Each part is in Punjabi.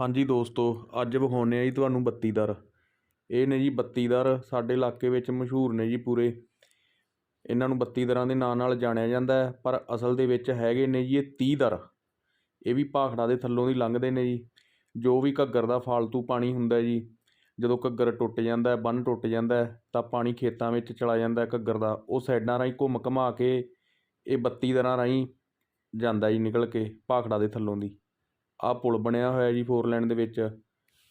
ਹਾਂਜੀ ਦੋਸਤੋ, ਅੱਜ ਵਿਖਾਉਂਦੇ ਹਾਂ ਜੀ ਤੁਹਾਨੂੰ ਬੱਤੀਦਰ। ਇਹ ਨੇ ਜੀ ਬੱਤੀਦਰ ਸਾਡੇ ਇਲਾਕੇ ਵਿੱਚ ਮਸ਼ਹੂਰ ਨੇ ਜੀ ਪੂਰੇ। ਇਹਨਾਂ ਨੂੰ ਬੱਤੀਦਰਾਂ ਦੇ ਨਾਂ ਨਾਲ ਜਾਣਿਆ ਜਾਂਦਾ ਹੈ, ਪਰ ਅਸਲ ਦੇ ਵਿੱਚ ਹੈਗੇ ਨੇ ਜੀ ਇਹ ਤੀਹਦਰ ਇਹ ਵੀ ਭਾਖੜਾ ਦੇ ਥੱਲੋਂ ਦੀ ਲੰਘਦੇ ਨੇ ਜੀ। ਜੋ ਵੀ ਘੱਗਰ ਦਾ ਫਾਲਤੂ ਪਾਣੀ ਹੁੰਦਾ ਜੀ, ਜਦੋਂ ਘੱਗਰ ਟੁੱਟ ਜਾਂਦਾ ਹੈ, ਬੰਨ੍ਹ ਟੁੱਟ ਜਾਂਦਾ ਹੈ, ਤਾਂ ਪਾਣੀ ਖੇਤਾਂ ਵਿੱਚ ਚਲਾ ਜਾਂਦਾ ਹੈ ਘੱਗਰ ਦਾ। ਉਹ ਸਾਈਡਾਂ ਰਾਹੀਂ ਘੁੰਮ ਘੁਮਾ ਕੇ ਇਹ ਬੱਤੀਦਰਾਂ ਰਾਹੀਂ ਜਾਂਦਾ ਜੀ ਨਿਕਲ ਕੇ ਭਾਖੜਾ ਦੇ ਥੱਲੋਂ ਦੀ। ਆਹ ਪੁਲ ਬਣਿਆ ਹੋਇਆ ਜੀ ਫੋਰ ਲੈਨ ਦੇ ਵਿੱਚ।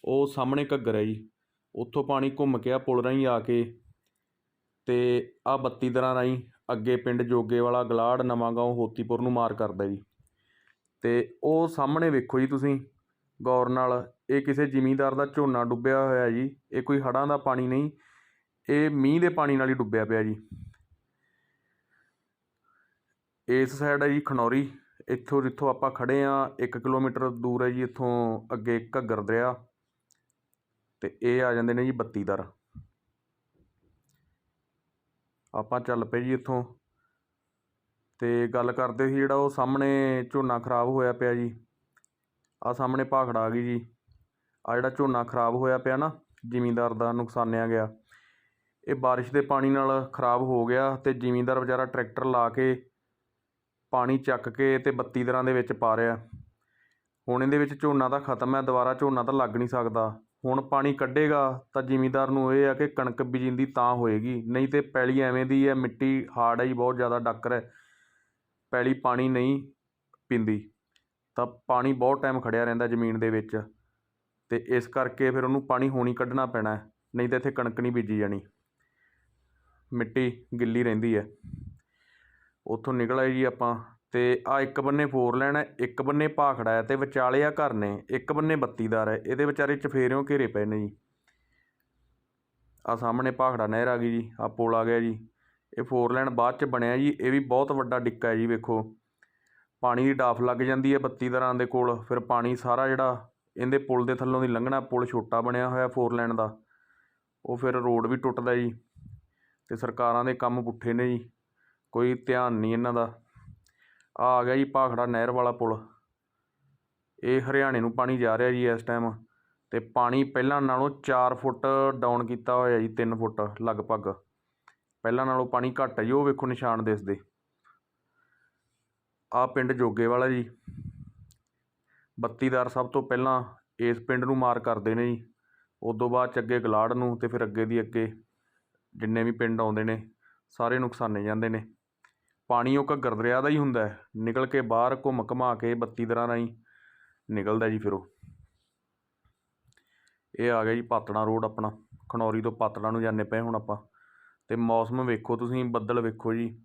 ਉਹ ਸਾਹਮਣੇ ਘੱਗਰ ਹੈ ਜੀ। ਉੱਥੋਂ ਪਾਣੀ ਘੁੰਮ ਕੇ ਆਹ ਪੁਲ ਰਾਹੀਂ ਆ ਕੇ ਅਤੇ ਆਹ ਬੱਤੀ ਦਰਾਂ ਰਾਹੀਂ ਅੱਗੇ ਪਿੰਡ ਜੋਗੇ ਵਾਲਾ ਗਲਾੜ ਨਵਾਂ ਗਾਉਂ ਹੋਤੀਪੁਰ ਨੂੰ ਮਾਰ ਕਰਦਾ ਜੀ। ਅਤੇ ਉਹ ਸਾਹਮਣੇ ਵੇਖੋ ਜੀ ਤੁਸੀਂ, ਗੌਰ ਨਾਲ, ਇਹ ਕਿਸੇ ਜ਼ਿਮੀਂਦਾਰ ਦਾ ਝੋਨਾ ਡੁੱਬਿਆ ਹੋਇਆ ਜੀ। ਇਹ ਕੋਈ ਹੜ੍ਹਾਂ ਦਾ ਪਾਣੀ ਨਹੀਂ, ਇਹ ਮੀਂਹ ਦੇ ਪਾਣੀ ਨਾਲ ਹੀ ਡੁੱਬਿਆ ਪਿਆ ਜੀ। ਇਸ ਸਾਈਡ ਹੈ ਜੀ ਖਨੌਰੀ। ਇੱਥੋਂ ਜਿੱਥੋਂ ਆਪਾਂ ਖੜ੍ਹੇ ਹਾਂ, ਇੱਕ ਕਿਲੋਮੀਟਰ ਦੂਰ ਹੈ ਜੀ ਇੱਥੋਂ ਅੱਗੇ ਘੱਗਰ ਦਰਿਆ ਅਤੇ ਇਹ ਆ ਜਾਂਦੇ ਨੇ ਜੀ ਬੱਤੀਦਰ ਆਪਾਂ ਚੱਲ ਪਏ ਜੀ ਇੱਥੋਂ ਅਤੇ ਗੱਲ ਕਰਦੇ ਸੀ ਜਿਹੜਾ ਉਹ ਸਾਹਮਣੇ ਝੋਨਾ ਖਰਾਬ ਹੋਇਆ ਪਿਆ ਜੀ। ਆਹ ਸਾਹਮਣੇ ਭਾਖੜਾ ਆ ਗਈ ਜੀ। ਆਹ ਜਿਹੜਾ ਝੋਨਾ ਖਰਾਬ ਹੋਇਆ ਪਿਆ ਨਾ, ਜ਼ਿਮੀਂਦਾਰ ਦਾ ਨੁਕਸਾਨਿਆ ਗਿਆ। ਇਹ ਬਾਰਿਸ਼ ਦੇ ਪਾਣੀ ਨਾਲ ਖਰਾਬ ਹੋ ਗਿਆ ਅਤੇ ਜ਼ਿਮੀਂਦਾਰ ਵਿਚਾਰਾ ਟਰੈਕਟਰ ਲਾ ਕੇ ਪਾਣੀ ਚੱਕ ਕੇ ਅਤੇ ਬੱਤੀਦਰਾਂ ਦੇ ਵਿੱਚ ਪਾ ਰਿਹਾ ਹੁਣ ਇਹਦੇ ਵਿੱਚ ਝੋਨਾ ਤਾਂ ਖਤਮ ਹੈ ਦੁਬਾਰਾ ਝੋਨਾ ਤਾਂ ਲੱਗ ਨਹੀਂ ਸਕਦਾ। ਹੁਣ ਪਾਣੀ ਕੱਢੇਗਾ ਤਾਂ ਜ਼ਿਮੀਂਦਾਰ ਨੂੰ ਇਹ ਆ ਕਿ ਕਣਕ ਬੀਜੀਂਦੀ ਤਾਂ ਹੋਏਗੀ। ਨਹੀਂ ਤਾਂ ਪੈਲੀ ਐਵੇਂ ਦੀ ਹੈ ਮਿੱਟੀ ਹਾਰਡ ਹੈ ਜੀ, ਬਹੁਤ ਜ਼ਿਆਦਾ ਡੱਕਰ ਹੈ ਪੈਲੀ ਪਾਣੀ ਨਹੀਂ ਪੀਂਦੀ। ਤਾਂ ਪਾਣੀ ਬਹੁਤ ਟਾਈਮ ਖੜਿਆ ਰਹਿੰਦਾ ਜ਼ਮੀਨ ਦੇ ਵਿੱਚ। ਅਤੇ ਇਸ ਕਰਕੇ ਫਿਰ ਉਹਨੂੰ ਪਾਣੀ ਹੁਣ ਕੱਢਣਾ ਪੈਣਾ। ਨਹੀਂ ਤਾਂ ਇੱਥੇ ਕਣਕ ਨਹੀਂ ਬੀਜੀ ਜਾਣੀ। ਮਿੱਟੀ ਗਿੱਲੀ ਰਹਿੰਦੀ ਹੈ ਉੱਥੋਂ ਨਿਕਲ ਆਏ ਜੀ ਆਪਾਂ। ਅਤੇ ਆਹ ਇੱਕ ਬੰਨੇ ਫੋਰ ਲੈਨ ਹੈ ਇੱਕ ਬੰਨੇ ਭਾਖੜਾ ਹੈ ਅਤੇ ਵਿਚਾਲੇ ਆ ਘਰ ਨੇ, ਇੱਕ ਬੰਨੇ ਬੱਤੀਦਾਰ ਹੈ। ਇਹਦੇ ਵਿਚਾਰੇ ਚਫੇਰਿਓਂ ਘੇਰੇ ਪਏ ਨੇ ਜੀ। ਆਹ ਸਾਹਮਣੇ ਭਾਖੜਾ ਨਹਿਰ ਆ ਗਈ ਜੀ ਆਹ ਪੁਲ ਆ ਗਿਆ ਜੀ। ਇਹ ਫੋਰ ਲੈਨ ਬਾਅਦ 'ਚ ਬਣਿਆ ਜੀ, ਇਹ ਵੀ ਬਹੁਤ ਵੱਡਾ ਡਿੱਕਾ ਹੈ ਜੀ, ਵੇਖੋ। ਪਾਣੀ ਦੀ ਡਾਫ ਲੱਗ ਜਾਂਦੀ ਹੈ ਬੱਤੀਦਾਰਾਂ ਦੇ ਕੋਲ, ਫਿਰ ਪਾਣੀ ਸਾਰਾ ਜਿਹੜਾ ਇਹਦੇ ਪੁਲ ਦੇ ਥੱਲੋਂ ਦੀ ਲੰਘਣਾ, ਪੁਲ ਛੋਟਾ ਬਣਿਆ ਹੋਇਆ ਫੋਰ ਲੈਨ ਦਾ। ਉਹ ਫਿਰ ਰੋਡ ਵੀ ਟੁੱਟਦਾ ਜੀ ਅਤੇ ਸਰਕਾਰਾਂ ਦੇ ਕੰਮ ਪੁੱਠੇ ਨੇ ਜੀ। ਕੋਈ ਧਿਆਨ ਨਹੀਂ ਇਹਨਾਂ ਦਾ। ਆ ਆ ਗਿਆ ਜੀ ਭਾਖੜਾ ਨਹਿਰ ਵਾਲਾ ਪੁਲ। ਇਹ ਹਰਿਆਣੇ ਨੂੰ ਪਾਣੀ ਜਾ ਰਿਹਾ ਜੀ ਇਸ ਟਾਈਮ ਅਤੇ ਪਾਣੀ ਪਹਿਲਾਂ ਨਾਲੋਂ 4 ਫੁੱਟ ਡਾਊਨ ਕੀਤਾ ਹੋਇਆ ਜੀ 3 ਫੁੱਟ ਲਗਭਗ। ਪਹਿਲਾਂ ਨਾਲੋਂ ਪਾਣੀ ਘੱਟ ਹੈ ਜੀ, ਉਹ ਵੇਖੋ ਨਿਸ਼ਾਨ ਦਿਸਦੇ ਆ ਪਿੰਡ ਜੋਗੇ ਵਾਲਾ ਜੀ। ਬੱਤੀਦਾਰ ਸਭ ਤੋਂ ਪਹਿਲਾਂ ਇਸ ਪਿੰਡ ਨੂੰ ਮਾਰ ਕਰਦੇ ਨੇ ਜੀ। ਉਦੋਂ ਬਾਅਦ 'ਚ ਅੱਗੇ ਗਲਾੜ ਨੂੰ ਅਤੇ ਫਿਰ ਅੱਗੇ ਦੀ ਅੱਗੇ ਜਿੰਨੇ ਵੀ ਪਿੰਡ ਆਉਂਦੇ ਨੇ, ਸਾਰੇ ਨੁਕਸਾਨੇ ਜਾਂਦੇ ਨੇ। ਪਾਣੀ ਉਹ ਘੱਗਰ ਦਰਿਆ ਦਾ ਹੀ ਹੁੰਦਾ ਹੈ। ਨਿਕਲ ਕੇ ਬਾਹਰ ਘੁੰਮ ਘੁਮਾ ਕੇ ਬੱਤੀ ਦਰਾਂ ਰਾਹੀਂ ਨਿਕਲਦਾ ਜੀ ਫਿਰ ਉਹ। ਇਹ ਆ ਗਿਆ ਜੀ ਪਾਤੜਾ ਰੋਡ ਆਪਣਾ। ਖਨੌਰੀ ਤੋਂ ਪਾਤੜਾ ਨੂੰ ਜਾਂਦੇ ਪਏ ਹੁਣ ਆਪਾਂ। ਅਤੇ ਮੌਸਮ ਵੇਖੋ ਤੁਸੀਂ, ਬੱਦਲ ਵੇਖੋ ਜੀ।